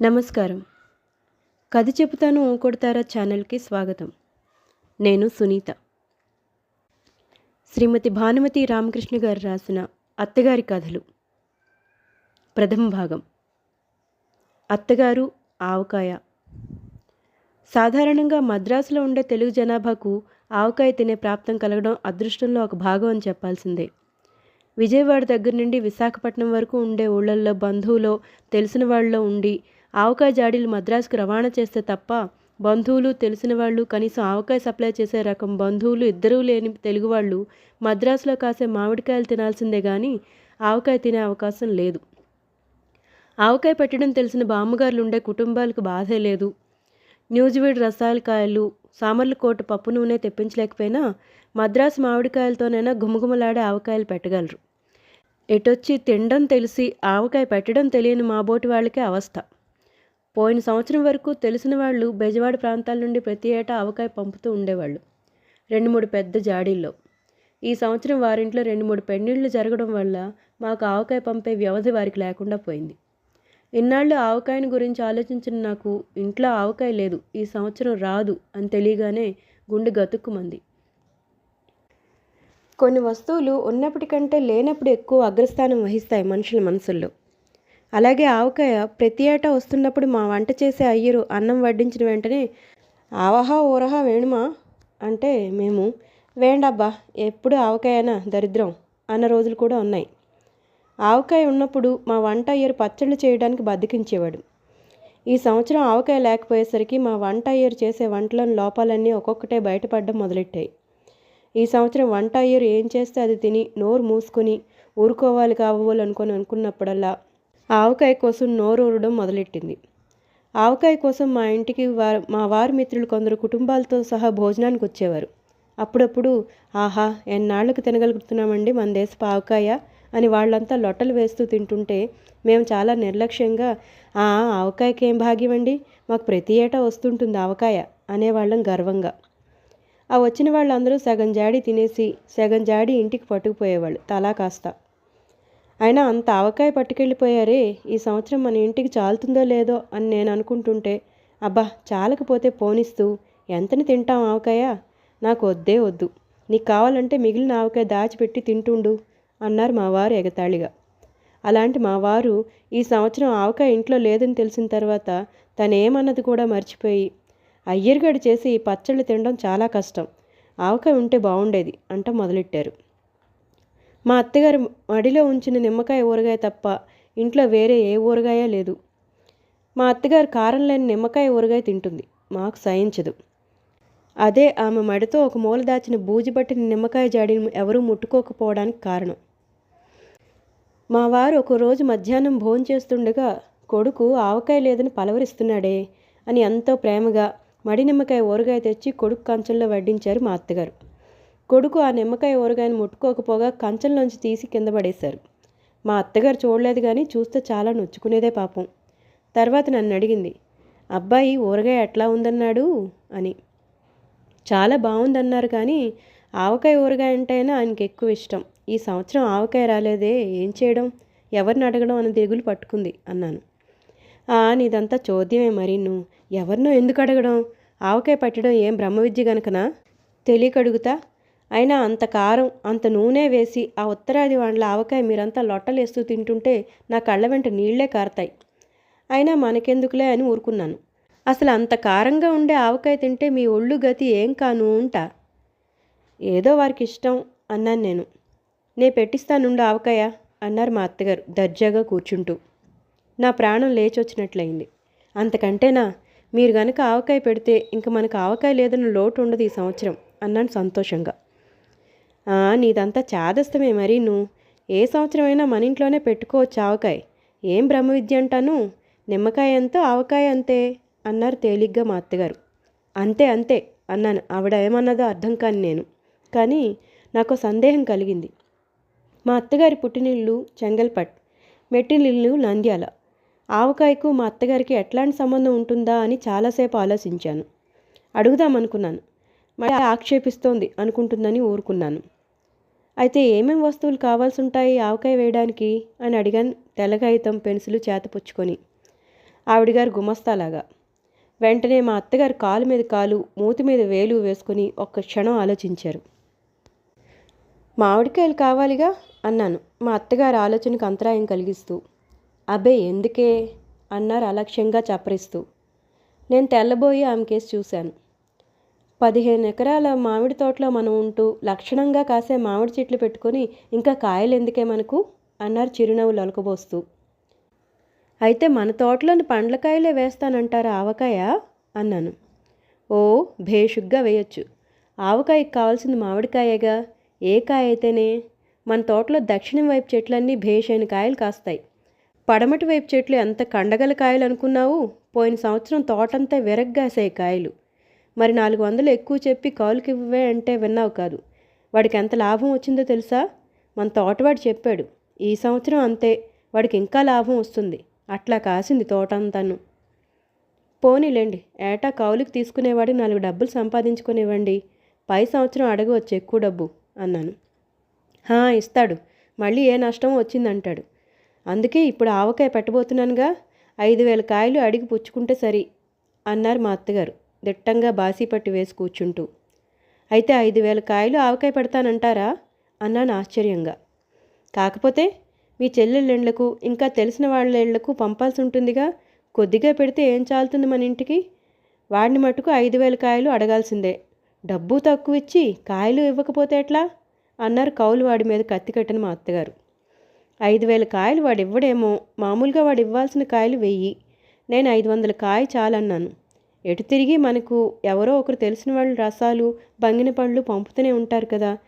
నమస్కారం. కథ చెబుతాను ఓంకొడతారా ఛానల్కి స్వాగతం. నేను సునీత. శ్రీమతి భానుమతి రామకృష్ణ గారు రాసిన అత్తగారి కథలు. ప్రథమ భాగం. అత్తగారు ఆవకాయ. సాధారణంగా మద్రాసులో ఉండే తెలుగు జనాభాకు ఆవకాయ తినే ప్రాప్తం కలగడం అదృష్టంలో ఒక భాగం అని చెప్పాల్సిందే. విజయవాడ దగ్గర నుండి విశాఖపట్నం వరకు ఉండే ఊళ్ళల్లో బంధువులో తెలిసిన వాళ్ళలో ఉండి ఆవకాయ జాడీలు మద్రాసుకు రవాణా చేస్తే తప్ప బంధువులు తెలిసిన వాళ్ళు కనీసం ఆవకాయ సప్లై చేసే రకం బంధువులు ఇద్దరూ లేని తెలుగు వాళ్ళు మద్రాసులో కాసే మామిడికాయలు తినాల్సిందే కానీ ఆవకాయ తినే అవకాశం లేదు. ఆవకాయ పెట్టడం తెలిసిన బామ్మగారులు ఉండే కుటుంబాలకు బాధే లేదు. న్యూజివీడ్ రసాయలకాయలు సామర్లకోట పప్పు నూనె తెప్పించలేకపోయినా మద్రాసు మామిడికాయలతోనైనా గుమగుమలాడే ఆవకాయలు పెట్టగలరు. ఎటొచ్చి తినడం తెలిసి ఆవకాయ పెట్టడం తెలియని మాబోటి వాళ్ళకే అవస్థ. పోయిన సంవత్సరం వరకు తెలిసిన వాళ్ళు బెజవాడ ప్రాంతాల నుండి ప్రతి ఏటా ఆవకాయ పంపుతూ ఉండేవాళ్ళు. రెండు మూడు పెద్ద జాడీల్లో. ఈ సంవత్సరం వారింట్లో రెండు మూడు పెళ్ళిళ్ళు జరగడం వల్ల మాకు ఆవకాయ పంపే వ్యవధి వారికి లేకుండా పోయింది. ఇన్నాళ్ళు ఆవకాయని గురించి ఆలోచించిన నాకు ఇంట్లో ఆవకాయ లేదు ఈ సంవత్సరం రాదు అని తెలియగానే గుండె గతుక్కుమంది. కొన్ని వస్తువులు ఉన్నప్పటికంటే లేనప్పుడు ఎక్కువ అగ్రస్థానం వహిస్తాయి మనుషుల మనసుల్లో. అలాగే ఆవకాయ ప్రతి ఏటా వస్తున్నప్పుడు మా వంట చేసే అయ్యరు అన్నం వడ్డించిన వెంటనే ఆవహా ఊరహా వేణుమా? అంటే మేము వేండబ్బా ఎప్పుడు ఆవకాయనా దరిద్రం అన్న రోజులు కూడా ఉన్నాయి. ఆవకాయ ఉన్నప్పుడు మా వంట అయ్యరు పచ్చళ్ళు చేయడానికి బద్దకించేవాడు. ఈ సంవత్సరం ఆవకాయ లేకపోయేసరికి మా వంట అయ్యరు చేసే వంటలోని లోపాలన్నీ ఒక్కొక్కటే బయటపడడం మొదలెట్టాయి. ఈ సంవత్సరం వంట అయ్యరు ఏం చేస్తే అది తిని నోరు మూసుకొని ఊరుకోవాలి కావాలనుకొని అనుకున్నప్పుడల్లా ఆవకాయ కోసం నోరు ఊరడం మొదలెట్టింది. ఆవకాయ కోసం మా ఇంటికి వారు మా వారి మిత్రులు కొందరు కుటుంబాలతో సహా భోజనానికి వచ్చేవారు. అప్పుడప్పుడు ఆహా ఎన్నాళ్ళకు తినగలుగుతున్నామండి మన దేశపు ఆవకాయ అని వాళ్ళంతా లొట్టలు వేస్తూ తింటుంటే మేము చాలా నిర్లక్ష్యంగా ఆ ఆవకాయకి ఏం భాగ్యమండి? మాకు ప్రతి ఏటా వస్తుంటుంది ఆవకాయ అనేవాళ్ళం గర్వంగా. ఆ వచ్చిన వాళ్ళందరూ సగం జాడి తినేసి సగం జాడి ఇంటికి పట్టుకుపోయేవాళ్ళు తలా కాస్త. అయినా అంత ఆవకాయ పట్టుకెళ్ళిపోయారే ఈ సంవత్సరం మన ఇంటికి చాలుతుందో లేదో అని నేను అనుకుంటుంటే అబ్బా చాలకపోతే పోనిస్తూ ఎంతని తింటాం ఆవకాయ? నాకు వద్దే వద్దు. నీకు కావాలంటే మిగిలిన ఆవకాయ దాచిపెట్టి తింటుండు అన్నారు మా వారు ఎగతాళిగా. అలాంటి మా వారు ఈ సంవత్సరం ఆవకాయ ఇంట్లో లేదని తెలిసిన తర్వాత తనేమన్నది కూడా మర్చిపోయి అయ్యర్గడి చేసి ఈ పచ్చళ్ళు తినడం చాలా కష్టం. ఆవకాయ ఉంటే బాగుండేది అంట మొదలెట్టారు. మా అత్తగారు మడిలో ఉంచిన నిమ్మకాయ ఊరగాయ తప్ప ఇంట్లో వేరే ఏ ఊరగాయ లేదు. మా అత్తగారు కారం లేని నిమ్మకాయ ఊరగాయ తింటుంది. మాకు సహించదు. అదే ఆమె మడితో ఒక మూల దాచిన బూజి పట్టిన నిమ్మకాయ జాడిని ఎవరూ ముట్టుకోకపోవడానికి కారణం. మా వారు ఒకరోజు మధ్యాహ్నం భోజనం చేస్తుండగా కొడుకు ఆవకాయ లేదని పలవరిస్తున్నాడే అని ఎంతో ప్రేమగా మడి నిమ్మకాయ ఊరగాయ తెచ్చి కొడుకు కంచంలో వడ్డించారు మా అత్తగారు. కొడుకు ఆ నిమ్మకాయ ఊరగాయని ముట్టుకోకపోగా కంచంలోంచి తీసి కింద పడేశారు. మా అత్తగారు చూడలేదు కానీ చూస్తే చాలా నొచ్చుకునేదే పాపం. తర్వాత నన్ను అడిగింది అబ్బాయి ఊరగాయ ఎట్లా ఉందన్నాడు? అని. చాలా బాగుందన్నారు కానీ ఆవకాయ ఊరగాయ అంటేనే ఆయనకి ఎక్కువ ఇష్టం. ఈ సంవత్సరం ఆవకాయ రాలేదే ఏం చేయడం? ఎవరిని అడగడం? అని దిగులు పట్టుకుంది అన్నాను. నీదంతా చోద్యమే మరి నువ్వు ఎవరినో ఎందుకు అడగడం? ఆవకాయ పట్టడం ఏం బ్రహ్మ విద్య గనుకనా? తెలియక అడుగుతా. అయినా అంత కారం అంత నూనె వేసి ఆ ఉత్తరాది వాళ్ళ ఆవకాయ మీరంతా లొట్టలేస్తూ తింటుంటే నా కళ్ళ వెంట నీళ్ళే కారతాయి. అయినా మనకెందుకులే అని ఊరుకున్నాను. అసలు అంత కారంగా ఉండే ఆవకాయ తింటే మీ ఒళ్ళు గతి ఏం కాను ఉంటా ఏదో వారికి ఇష్టం అన్నాను నేను. నే పెట్టిస్తానుండు ఆవకాయ అన్నారు మా అత్తగారు దర్జాగా కూర్చుంటూ. నా ప్రాణం లేచొచ్చినట్లయింది. అంతకంటేనా? మీరు గనక ఆవకాయ పెడితే ఇంక మనకు ఆవకాయ లేదన్న లోటు ఉండదు ఈ సంవత్సరం అన్నాను సంతోషంగా. నీదంతా చాదస్తమే మరి నువ్వు ఏ సంవత్సరమైనా మన ఇంట్లోనే పెట్టుకోవచ్చు ఆవకాయ ఏం బ్రహ్మ విద్య అంటాను? నిమ్మకాయ ఎంతో ఆవకాయ అంతే అన్నారు తేలిగ్గా మా అత్తగారు. అంతే అంతే అన్నాను. ఆవిడ ఏమన్నదో అర్థం కాని నేను. కానీ నాకు సందేహం కలిగింది. మా అత్తగారి పుట్టినిల్లు చెంగల్పట్ మెట్టినిల్లు నంద్యాల. ఆవకాయకు మా అత్తగారికి ఎట్లాంటి సంబంధం ఉంటుందా అని చాలాసేపు ఆలోచించాను. అడుగుదామనుకున్నాను. మళ్ళీ ఆక్షేపిస్తోంది అనుకుంటుందని ఊరుకున్నాను. అయితే ఏమేం వస్తువులు కావాల్సి ఉంటాయి ఆవకాయ వేయడానికి? అని అడిగాను తెల్లకాగితం పెన్సిలు చేతపుచ్చుకొని ఆవిడగారు గుమస్తాలాగా. వెంటనే మా అత్తగారు కాలు మీద కాలు మూతి మీద వేలు వేసుకుని ఒక్క క్షణం ఆలోచించారు. మామిడికాయలు కావాలిగా? అన్నాను. మా అత్తగారు ఆలోచనకు అంతరాయం కలిగిస్తూ. అబే ఎందుకే? అన్నారు అలక్ష్యంగా చప్పరిస్తూ. నేను తెల్లబోయి ఆమె కేసు చూశాను. పదిహేను ఎకరాల మామిడి తోటలో మనం ఉంటూ లక్షణంగా కాసే మామిడి చెట్లు పెట్టుకొని ఇంకా కాయలు ఎందుకే మనకు? అన్నారు చిరునవ్వులు అలకబోస్తూ అయితే మన తోటలోని పండ్లకాయలే వేస్తానంటారా ఆవకాయ? అన్నాను. ఓ భేషుగ్గా వేయొచ్చు. ఆవకాయకి కావాల్సింది మామిడికాయగా? ఏ కాయ అయితేనే? మన తోటలో దక్షిణం వైపు చెట్లన్నీ భేషైన కాయలు కాస్తాయి. పడమటి వైపు చెట్లు ఎంత కండగల కాయలు అనుకున్నావు? పోయిన సంవత్సరం తోటంతా విరగ్గాసాయి కాయలు. మరి నాలుగు వందలు ఎక్కువ చెప్పి కౌలుకివ్వే అంటే విన్నావు కాదు. వాడికి ఎంత లాభం వచ్చిందో తెలుసా? మన తోటవాడు చెప్పాడు ఈ సంవత్సరం అంతే వాడికి ఇంకా లాభం వస్తుంది. అట్లా కాసింది తోటంతాను. పోనీలేండి ఏటా కౌలుకి తీసుకునేవాడికి నాలుగు డబ్బులు సంపాదించుకునివ్వండి పై సంవత్సరం అడగవచ్చు ఎక్కువ డబ్బు అన్నాను. "హా, ఇస్తాడు మళ్ళీ ఏ నష్టం వచ్చిందంటాడు. అందుకే ఇప్పుడు ఆవకాయ పెట్టబోతున్నానుగా ఐదు వేల కాయలు అడిగి పుచ్చుకుంటే సరి అన్నారు మా అత్తగారు. దిట్టంగా బాసీపట్టు వేసి కూర్చుంటూ. అయితే ఐదు వేల కాయలు ఆవకాయ పెడతానంటారా? అన్నాను ఆశ్చర్యంగా. కాకపోతే మీ చెల్లెళ్ళకు ఇంకా తెలిసిన వాళ్ళ ఇళ్ళకు పంపాల్సి ఉంటుందిగా కొద్దిగా పెడితే ఏం చాలుతుంది మన ఇంటికి? వాడిని మటుకు ఐదు వేల కాయలు అడగాల్సిందే. డబ్బు తక్కువ ఇచ్చి కాయలు ఇవ్వకపోతే ఎట్లా? అన్నారు కౌలు వాడి మీద కత్తి కట్టిన మా అత్తగారు. ఐదు వేల కాయలు వాడు ఇవ్వడేమో మామూలుగా వాడు ఇవ్వాల్సిన కాయలు వెయ్యి. నేను ఐదు వందల కాయ చాలన్నాను. ఎటు తిరిగి మనకు ఎవరో ఒకరు తెలిసిన వాళ్ళు రసాలు బంగిన పండ్లు పంపుతూనే ఉంటారు కదా.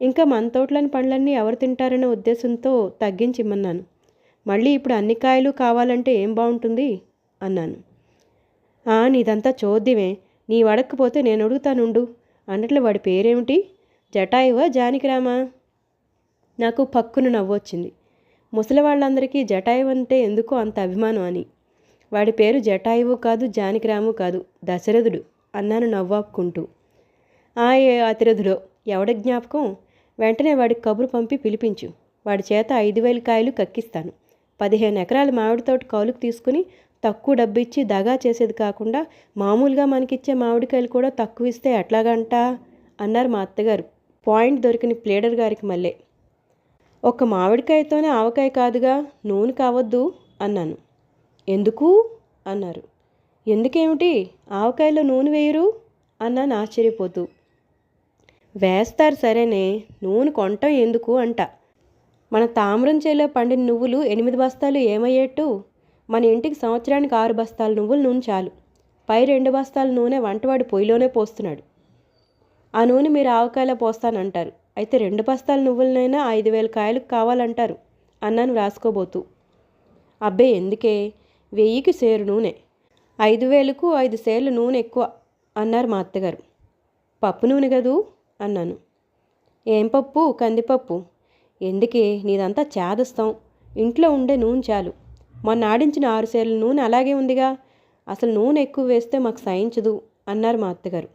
ఇంకా మన తోటలోని పండ్లన్నీ ఎవరు తింటారనే ఉద్దేశంతో తగ్గించి ఇమ్మన్నాను మళ్ళీ ఇప్పుడు అన్ని కాయలు కావాలంటే ఏం బాగుంటుంది? అన్నాను. "ఆ, నీదంతా చోద్యమే. నీ అడగకపోతే నేను అడుగుతానుండు. అన్నట్లు వాడి పేరేమిటి? జటాయువా జానికిరామా? నాకు పక్కున నవ్వొచ్చింది. ముసలి వాళ్ళందరికీ జటాయువు అంటే ఎందుకో అంత అభిమానం అని. వాడి పేరు జటాయువు కాదు జానకిరాము కాదు దశరథుడు అన్నాను నవ్వాపుకుంటూ ఆ ఏ అతిరథుడో ఎవడ జ్ఞాపకం? వెంటనే వాడికి కబురు పంపి పిలిపించు. వాడి చేత ఐదు వేల కాయలు కక్కిస్తాను. పదిహేను ఎకరాల మామిడి తోట కౌలుకు తీసుకుని తక్కువ డబ్బు ఇచ్చి దగా చేసేది కాకుండా మామూలుగా మనకిచ్చే మామిడికాయలు కూడా తక్కువ ఇస్తే ఎట్లాగంట? అన్నారు మా అత్తగారు. పాయింట్ దొరికిన ప్లేడర్ గారికి మళ్ళీ. ఒక్క మామిడికాయతోనే ఆవకాయ కాదుగా నూనె కావద్దు అన్నాను. ఎందుకు? అన్నారు. ఎందుకేమిటి? ఆవకాయలో నూనె వేయరు? అన్నాను ఆశ్చర్యపోతూ. వేస్తారు సరేనే నూనె కొంటం ఎందుకు? అంట. మన తామ్రం చేలో పండిన నువ్వులు ఎనిమిది బస్తాలు ఏమయ్యేట్టు? మన ఇంటికి సంవత్సరానికి ఆరు బస్తాల నువ్వులు నూనె చాలు. పై రెండు బస్తాల నూనె వంటవాడి పొయ్యిలోనే పోస్తున్నాడు. ఆ నూనె మీరు ఆవకాయలో పోస్తానంటారు. అయితే రెండు బస్తాల నువ్వులనైనా ఐదు వేల కాయలకు కావాలంటారు అన్నాను రాసుకోబోతూ అబ్బే ఎందుకే? వెయ్యికి సేరు నూనె. ఐదు వేలకు ఐదు సేర్లు నూనె ఎక్కువ అన్నారు మా అత్తగారు. పప్పు నూనె కదూ? అన్నాను. ఏం పప్పు? కందిపప్పు. ఎందుకే? నీదంతా చేదస్తాం. ఇంట్లో ఉండే నూనె చాలు. మొన్న ఆడించిన ఆరు సేర్ల నూనె అలాగే ఉందిగా. అసలు నూనె ఎక్కువ వేస్తే మాకు సహించదు అన్నారు మా అత్తగారు.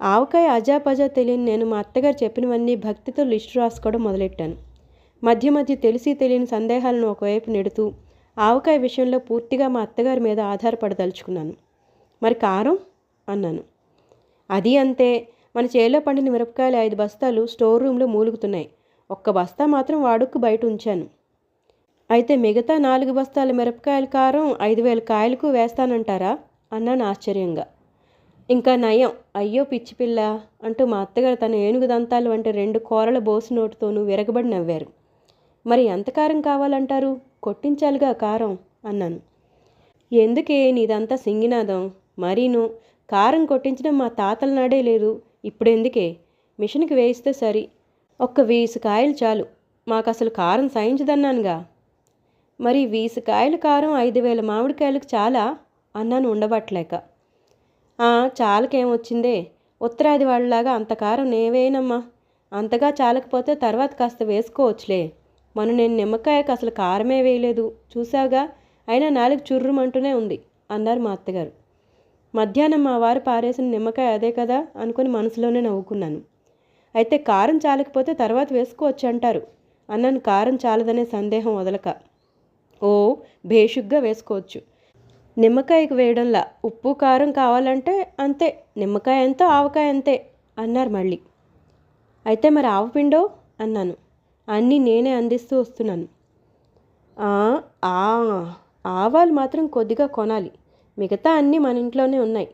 ఆవకాయ అజాపజా తెలియని నేను మా అత్తగారు చెప్పినవన్నీ భక్తితో లిస్టు రాసుకోవడం మొదలెట్టాను. మధ్య మధ్య తెలిసి తెలియని సందేహాలను ఒకవైపు నెడుతూ ఆవకాయ విషయంలో పూర్తిగా మా అత్తగారి మీద ఆధారపడదలుచుకున్నాను. మరి కారం? అన్నాను. అది అంతే. మన చేలో పండిన మిరపకాయలు ఐదు బస్తాలు స్టోర్ రూమ్లో మూలుగుతున్నాయి. ఒక్క బస్తా మాత్రం వాడుక్కు బయట ఉంచాను. అయితే మిగతా నాలుగు బస్తాల మిరపకాయల కారం ఐదు వేల కాయలకు వేస్తానంటారా? అన్నాను ఆశ్చర్యంగా. ఇంకా నయం. అయ్యో పిచ్చి పిల్ల అంటూ మా అత్తగారు తన ఏనుగు దంతాలు వంటి రెండు కూరల బోసు నోటుతోనూ విరగబడి నవ్వారు. మరి ఎంత కారం కావాలంటారు? కొట్టించాలిగా కారం అన్నాను. ఎందుకే నీదంతా సింగినాదం? మరీను కారం కొట్టించడం మా తాతల నాడే లేదు. ఇప్పుడెందుకే? మిషన్కి వేయిస్తే సరి. ఒక్క వీసు కాయలు చాలు. మాకు అసలు కారం సాయించదన్నానుగా మరి వీసు కాయల కారం ఐదు వేల మామిడికాయలకు చాలా? అన్నాను ఉండబట్టలేక. చాలకేమొచ్చిందే? ఉత్తరాది వాళ్ళలాగా అంత కారం నేవేనమ్మా. అంతగా చాలకపోతే తర్వాత కాస్త వేసుకోవచ్చులే. మొన్న నేను నిమ్మకాయకు అసలు కారమే వేయలేదు. చూసావుగా అయినా నాలుగు చుర్రుమంటూనే ఉంది అన్నారు మా అత్తగారు. మధ్యాహ్నం మా వారు పారేసిన నిమ్మకాయ అదే కదా? అనుకుని మనసులోనే నవ్వుకున్నాను. అయితే కారం చాలకపోతే తర్వాత వేసుకోవచ్చు అంటారు అన్నాను కారం చాలదనే సందేహం వదలక. ఓ భేషుగ్గా వేసుకోవచ్చు. నిమ్మకాయకు వేయడంలా ఉప్పు కారం కావాలంటే అంతే నిమ్మకాయ ఎంతో ఆవకాయ అంతే అన్నారు మళ్ళీ. అయితే మరి ఆవపిండో అన్నాను. అన్నీ నేనే అందిస్తూ వస్తున్నాను. "ఆ, ఆవాలు మాత్రం కొద్దిగా కొనాలి. మిగతా అన్నీ మన ఇంట్లోనే ఉన్నాయి.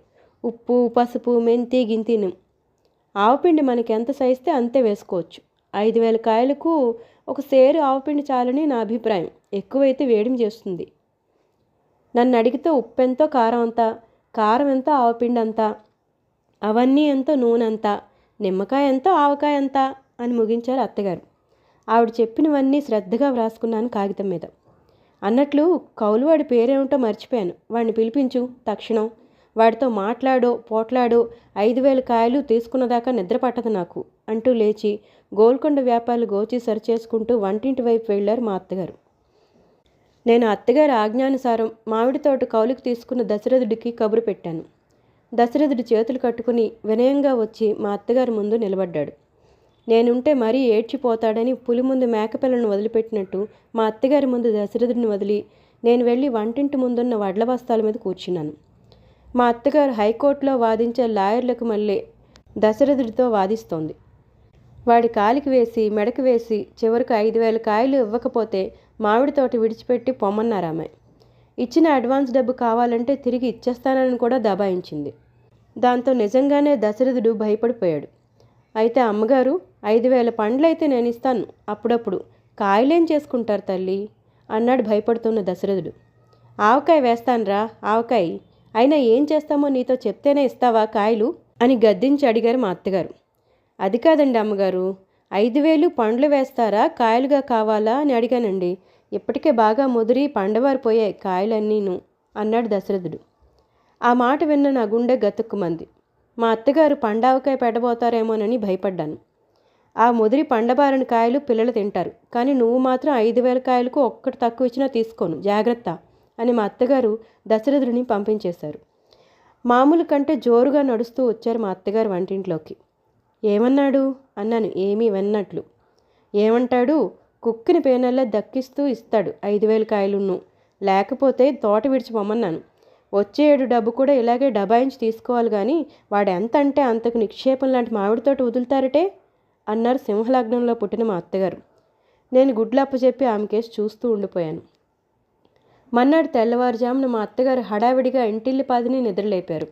ఉప్పు పసుపు మెంతి గింతిను ఆవపిండి మనకి ఎంత సైస్తే అంతే వేసుకోవచ్చు. ఐదు వేల కాయలకు ఒక సేరు ఆవపిండి చాలని నా అభిప్రాయం. ఎక్కువైతే వేడిం చేస్తుంది. నన్ను అడిగితే ఉప్పు ఎంతో కారం అంతా కారం ఎంతో ఆవపిండి అంత అవన్నీ ఎంతో నూనె అంత నిమ్మకాయ ఎంతో ఆవకాయ అంతా అని ముగించారు అత్తగారు. ఆవిడ చెప్పినవన్నీ శ్రద్ధగా వ్రాసుకున్నాను కాగితం మీద. అన్నట్లు కౌలువాడి పేరేమిటో మర్చిపోయాను. వాడిని పిలిపించు తక్షణం. వాడితో మాట్లాడో పోట్లాడో ఐదు వేల కాయలు తీసుకున్నదాకా నిద్ర పట్టదు నాకు అంటూ లేచి గోల్కొండ వ్యాపారాలు గోచి సరిచేసుకుంటూ వంటింటి వైపు వెళ్ళారు మా అత్తగారు. నేను అత్తగారి ఆజ్ఞానుసారం మామిడి తోట కౌలుకు తీసుకున్న దశరథుడికి కబురు పెట్టాను. దశరథుడు చేతులు కట్టుకుని వినయంగా వచ్చి మా అత్తగారి ముందు నిలబడ్డాడు. నేనుంటే మరీ ఏడ్చిపోతాడని పులి ముందు మేకపిల్లను వదిలిపెట్టినట్టు మా అత్తగారి ముందు దశరథుడిని వదిలి నేను వెళ్ళి వంటింటి ముందున్న వడ్ల బస్తాల మీద కూర్చున్నాను. మా అత్తగారు హైకోర్టులో వాదించే లాయర్లకు మళ్ళీ దశరథుడితో వాదిస్తోంది. వాడి కాలికి వేసి మెడకు వేసి చివరికి ఐదు వేల కాయలు ఇవ్వకపోతే మామిడి తోట విడిచిపెట్టి పొమ్మన్నారు ఆమె. ఇచ్చిన అడ్వాన్స్ డబ్బు కావాలంటే తిరిగి ఇచ్చేస్తానని కూడా దబాయించింది. దాంతో నిజంగానే దశరథుడు భయపడిపోయాడు. అయితే అమ్మగారు ఐదు వేల పండ్లైతే నేను ఇస్తాను అప్పుడప్పుడు. కాయలేం చేసుకుంటారు తల్లి? అన్నాడు భయపడుతున్న దశరథుడు. ఆవకాయ వేస్తానురా ఆవకాయ. అయినా ఏం చేస్తామో నీతో చెప్తేనే ఇస్తావా కాయలు? అని గద్దించి అడిగారు మా అత్తగారు. అది కాదండి అమ్మగారు ఐదు వేలు పండ్లు వేస్తారా కాయలుగా కావాలా అని అడిగానండి. ఇప్పటికే బాగా ముదిరి పండవారిపోయాయి కాయలన్నీను అన్నాడు దశరథుడు. ఆ మాట విన్న నా గుండె గతుక్కుమంది. మా అత్తగారు పండావకాయ పెట్టబోతారేమోనని భయపడ్డాను. ఆ ముదిరి పండబారిన కాయలు పిల్లలు తింటారు. కానీ నువ్వు మాత్రం ఐదు వేల కాయలకు ఒక్కటి తక్కువ ఇచ్చినా తీసుకోను. జాగ్రత్త అని మా అత్తగారు దశరథుడిని పంపించేశారు. మామూలు కంటే జోరుగా నడుస్తూ వచ్చారు మా అత్తగారు వంటింట్లోకి. ఏమన్నాడు? అన్నాను. ఏమీ విన్నట్లు. ఏమంటాడు? కుక్కిని పేనల్లా దక్కిస్తూ ఇస్తాడు ఐదు వేల కాయలున్ను లేకపోతే తోట విడిచిపోమన్నాను వచ్చే ఏడు డబ్బు కూడా ఇలాగే డబాయించి తీసుకోవాలి కానీ వాడు ఎంత అంటే అంతకు నిక్షేపం లాంటి మామిడి తోట వదులుతారటే? అన్నారు సింహలగ్నంలో పుట్టిన మా అత్తగారు. నేను గుడ్లప్ప చెప్పి ఆమె కేసు చూస్తూ ఉండిపోయాను. మన్నాడు తెల్లవారుజామున మా అత్తగారు హడావిడిగా ఇంటిల్లి పాదిని నిద్రలేపారు.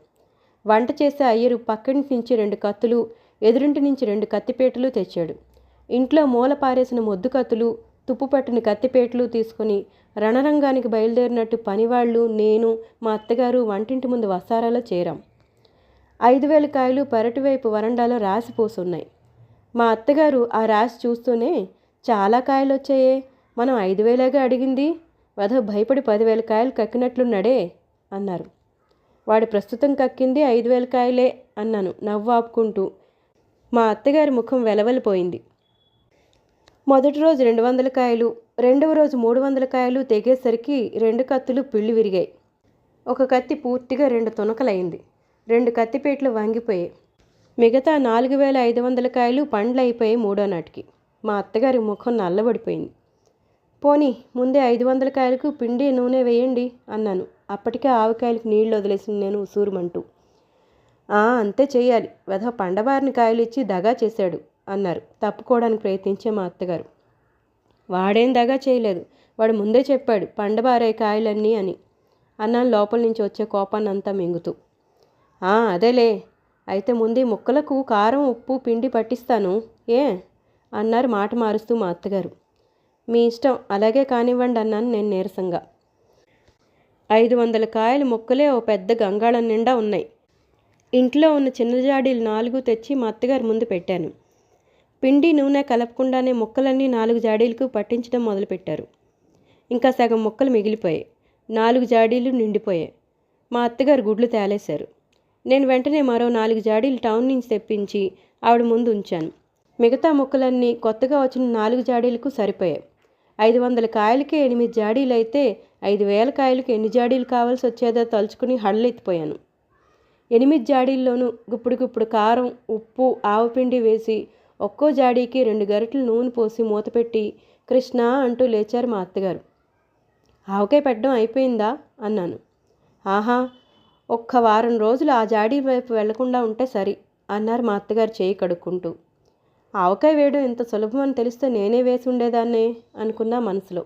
వంట చేసే అయ్యరు పక్కటి నుంచి రెండు కత్తులు ఎదురింటి నుంచి రెండు కత్తిపేటలు తెచ్చాడు. ఇంట్లో మూల పారేసిన మొద్దు కత్తులు తుప్పు పట్టిన కత్తిపేటలు తీసుకుని రణరంగానికి బయలుదేరినట్టు పనివాళ్ళు నేను మా అత్తగారు వంటింటి ముందు వసారాలో చేరాం. ఐదు వేల కాయలు పెరటి వైపు వరండాలో రాసిపోసున్నాయి మా అత్తగారు ఆ రాసి చూస్తూనే చాలా కాయలు వచ్చాయే మనం ఐదు వేలాగా అడిగింది. వధ భయపడి పదివేల కాయలు కక్కినట్లున్నాడే అన్నారు. వాడు ప్రస్తుతం కక్కింది ఐదు వేల కాయలే అన్నాను నవ్వు ఆపుకుంటూ. మా అత్తగారి ముఖం వెలవెలిపోయింది. మొదటి రోజు రెండు వందల కాయలు రెండవ రోజు మూడు వందల కాయలు తెగేసరికి రెండు కత్తులు పిల్లి విరిగాయి. ఒక కత్తి పూర్తిగా రెండు తునకలైంది. రెండు కత్తిపేట్లు వంగిపోయాయి. మిగతా నాలుగు వేల ఐదు వందల కాయలు పండ్లు అయిపోయాయి మూడో నాటికి. మా అత్తగారి ముఖం నల్లబడిపోయింది. పోనీ ముందే ఐదు వందల కాయలకు పిండి నూనె వేయండి అన్నాను. అప్పటికే ఆవకాయలకు నీళ్ళు వదిలేసింది నేను ఉసూరుమంటూ. "ఆ, అంతే చేయాలి వెధ పండబారిని కాయలు ఇచ్చి దగా చేశాడు అన్నారు. తప్పుకోవడానికి ప్రయత్నించే మా అత్తగారు. వాడేం దగా చేయలేదు. వాడు ముందే చెప్పాడు పండబారే కాయలన్నీ అని. అన్నాను లోపల నుంచి వచ్చే కోపాన్నంతా మింగుతూ. "ఆ, అదేలే. అయితే ముందే ముక్కలకు కారం ఉప్పు పిండి పట్టిస్తాను. ఏ? అన్నారు మాట మారుస్తూ మా అత్తగారు. మీ ఇష్టం అలాగే కానివ్వండి అన్నాను నేను నీరసంగా. ఐదు వందల కాయల ముక్కలే ఓ పెద్ద గంగాళం నిండా ఉన్నాయి. ఇంట్లో ఉన్న చిన్న జాడీలు నాలుగు తెచ్చి మా అత్తగారి ముందు పెట్టాను. పిండి నూనె కలపకుండానే ముక్కలన్నీ నాలుగు జాడీలకు పట్టించడం మొదలుపెట్టారు. ఇంకా సగం ముక్కలు మిగిలిపోయాయి. నాలుగు జాడీలు నిండిపోయాయి. మా అత్తగారు గుడ్లు తేలేశారు. నేను వెంటనే మరో నాలుగు జాడీలు టౌన్ నుంచి తెప్పించి ఆవిడ ముందు ఉంచాను. మిగతా ముక్కలన్నీ కొత్తగా వచ్చిన నాలుగు జాడీలకు సరిపోయాయి. ఐదు వందల కాయలకే ఎనిమిది జాడీలు అయితే ఐదు వేల కాయలకు ఎన్ని జాడీలు కావాల్సి వచ్చేదో తలుచుకుని హళ్ళెత్తిపోయాను ఎనిమిది జాడీల్లోనూ గుప్పుడు గుప్పుడు కారం ఉప్పు ఆవపిండి వేసి ఒక్కో జాడీకి రెండు గరిటలు నూనె పోసి మూతపెట్టి కృష్ణ అంటూ లేచారు మా అత్తగారు. ఆవకాయ పెట్టడం అయిపోయిందా? అన్నాను. ఆహా ఒక్క వారం రోజులు ఆ జాడీ వైపు వెళ్ళకుండా ఉంటే సరి అన్నారు మా అత్తగారు చేయి కడుక్కుంటూ. ఆవకాయ వేయడం ఇంత సులభం అని తెలిస్తే నేనే వేసి ఉండేదాన్నే అనుకున్నా మనసులో.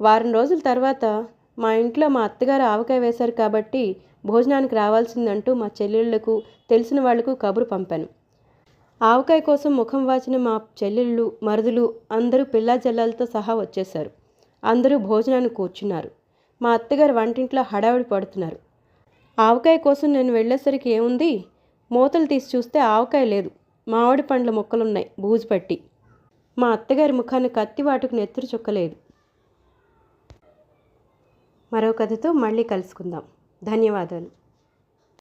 వారం రోజుల తర్వాత మా ఇంట్లో మా అత్తగారు ఆవకాయ వేశారు కాబట్టి భోజనానికి రావాల్సిందంటూ మా చెల్లెళ్ళకు తెలిసిన వాళ్ళకు కబురు పంపాను. ఆవకాయ కోసం ముఖం వాచిన మా చెల్లెళ్ళు మరుదులు అందరూ పిల్లా జల్లాలతో సహా వచ్చేశారు. అందరూ భోజనానికి కూర్చున్నారు. మా అత్తగారు వంటింట్లో హడావిడి పడుతున్నారు. ఆవకాయ కోసం నేను వెళ్ళేసరికి ఏముంది? మూతలు తీసి చూస్తే ఆవకాయ లేదు. మామిడి పండ్ల మొక్కలున్నాయి బూజు పట్టి. మా అత్తగారి ముఖాన్ని కత్తి వాటుకు నెత్తురు చుక్కలేదు. మరో కథతో మళ్ళీ కలుసుకుందాం. ధన్యవాదాలు.